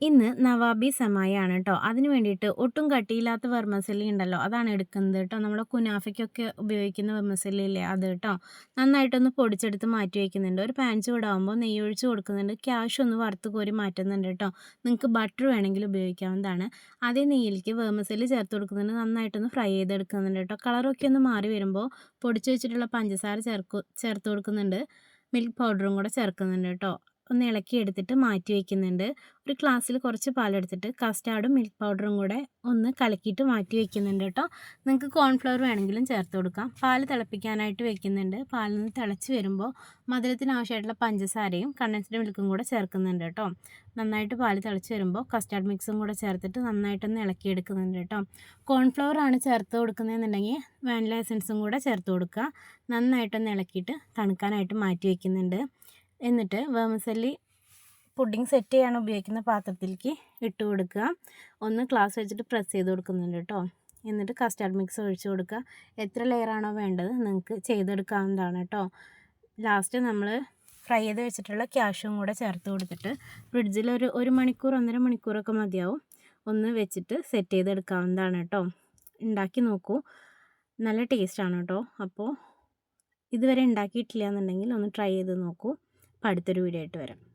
ഇന്ന് നവാബി സമായാണ് കേട്ടോ അതിന് വേണ്ടിയിട്ട് ഒട്ടും കട്ടിയില്ലാത്ത വെർമസല്ലി ഉണ്ടല്ലോ അതാണ് എടുക്കുന്നത് കേട്ടോ നമ്മൾ കുനാഫയ്ക്കൊക്കെ ഉപയോഗിക്കുന്ന വെർമസല്ലി ഇല്ലേ അത് കേട്ടോ നന്നായിട്ടൊന്ന് പൊടിച്ചെടുത്ത് മാറ്റി വയ്ക്കുന്നുണ്ട് ഒരു പാൻ ചൂടാകുമ്പോൾ നെയ്യ് ഒഴിച്ച് കൊടുക്കുന്നുണ്ട്. ക്യാഷ് ഒന്ന് വറുത്ത് കോരി മാറ്റുന്നുണ്ട് കേട്ടോ നിങ്ങൾക്ക് ബട്ടർ വേണമെങ്കിൽ ഉപയോഗിക്കാവുന്നതാണ്. അതേ നെയ്യിലേക്ക് വെർമസല്ലി ചേർത്ത് കൊടുക്കുന്നുണ്ട്. നന്നായിട്ടൊന്ന് ഫ്രൈ ചെയ്തെടുക്കുന്നുണ്ട് കേട്ടോ കളറൊക്കെ ഒന്ന് മാറി വരുമ്പോൾ പൊടിച്ച് വെച്ചിട്ടുള്ള പഞ്ചസാര ചേർക്കു ചേർത്ത് കൊടുക്കുന്നുണ്ട്. മിൽക്ക് പൗഡറും കൂടെ ചേർക്കുന്നുണ്ട് കേട്ടോ ഒന്ന് ഇളക്കി എടുത്തിട്ട് മാറ്റി വയ്ക്കുന്നുണ്ട് ഒരു ഗ്ലാസ്സിൽ കുറച്ച് പാലെടുത്തിട്ട് കസ്റ്റാർഡും മിൽക്ക് പൗഡറും കൂടെ ഒന്ന് കലക്കിയിട്ട് മാറ്റി വയ്ക്കുന്നുണ്ട് കേട്ടോ. നിങ്ങൾക്ക് കോൺഫ്ലവർ വേണമെങ്കിലും ചേർത്ത് കൊടുക്കാം. പാൽ തിളപ്പിക്കാനായിട്ട് വെക്കുന്നുണ്ട്. പാലിൽ നിന്ന് തിളച്ച് വരുമ്പോൾ മധുരത്തിന് ആവശ്യമായിട്ടുള്ള പഞ്ചസാരയും കണ്ടൻസ്ഡ് മിൽക്കും കൂടെ ചേർക്കുന്നുണ്ട് കേട്ടോ. നന്നായിട്ട് പാൽ തിളച്ച് വരുമ്പോൾ കസ്റ്റാർഡ് മിക്സും കൂടെ ചേർത്തിട്ട് നന്നായിട്ടൊന്ന് ഇളക്കിയെടുക്കുന്നുണ്ട് കേട്ടോ. കോൺഫ്ലവർ ആണ് ചേർത്ത് കൊടുക്കുന്നതെന്നുണ്ടെങ്കിൽ വാനില എസൻസും കൂടെ ചേർത്ത് കൊടുക്കുക. നന്നായിട്ടൊന്ന് ഇളക്കിയിട്ട് തണുക്കാനായിട്ട് മാറ്റി വയ്ക്കുന്നുണ്ട് എന്നിട്ട് വേമസല്ലി പുഡിംഗ് സെറ്റ് ചെയ്യാൻ ഉപയോഗിക്കുന്ന പാത്രത്തിലേക്ക് ഇട്ട് കൊടുക്കുക. ഒന്ന് ഗ്ലാസ് വെച്ചിട്ട് പ്രസ് ചെയ്ത് കൊടുക്കുന്നുണ്ട് കേട്ടോ. എന്നിട്ട് കസ്റ്റാർഡ് മിക്സ് ഒഴിച്ച് കൊടുക്കുക. എത്ര ലെയറാണോ വേണ്ടത് നിങ്ങൾക്ക് ചെയ്തെടുക്കാവുന്നതാണ് കേട്ടോ. ലാസ്റ്റ് നമ്മൾ ഫ്രൈ ചെയ്ത് വെച്ചിട്ടുള്ള ക്യാഷും കൂടെ ചേർത്ത് കൊടുത്തിട്ട് ഫ്രിഡ്ജിൽ ഒരു ഒരു മണിക്കൂർ ഒന്നര മണിക്കൂറൊക്കെ മതിയാവും. ഒന്ന് വെച്ചിട്ട് സെറ്റ് ചെയ്തെടുക്കാവുന്നതാണ് കേട്ടോ. ഉണ്ടാക്കി നോക്കൂ. നല്ല ടേസ്റ്റാണ് കേട്ടോ. അപ്പോൾ ഇതുവരെ ഉണ്ടാക്കിയിട്ടില്ല എന്നുണ്ടെങ്കിൽ ഒന്ന് ട്രൈ ചെയ്ത് നോക്കൂ. അടുത്തൊരു വീഡിയോ ആയിട്ട് വരാം.